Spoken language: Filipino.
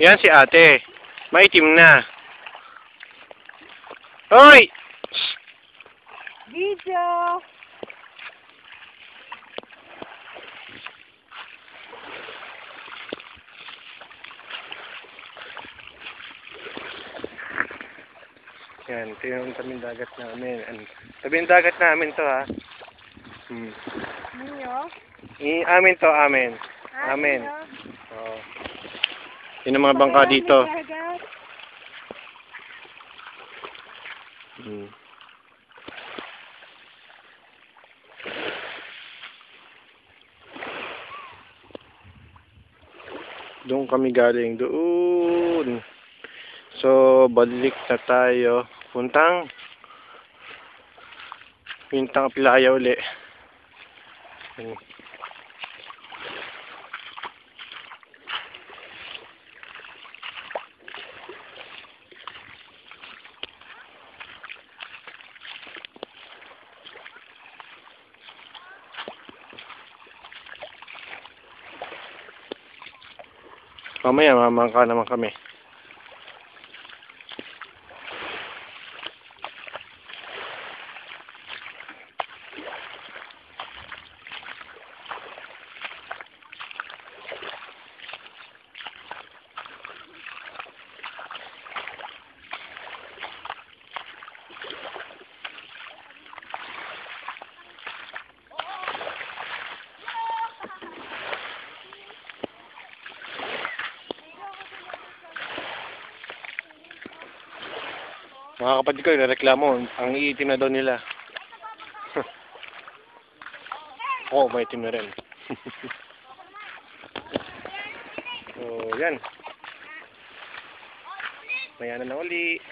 Yan si ate. Maitim na. Hoy! Video! Yan, ito yung tabing dagat namin. An- Tabing dagat namin to ha. Hmm. Ninyo? I amin to, amin. Ah, Amin. Yun ang mga bangka dito. Hmm. Doon kami galing doon. So, balik na tayo. Puntang Puntang Pilaya uli. Hmm. Mamaya, mamangka naman kami. Mga kapatid ko, reklamo, ang iitim na daw nila. Oo, oh, may itim na rin. so, yan. Maya na na uli.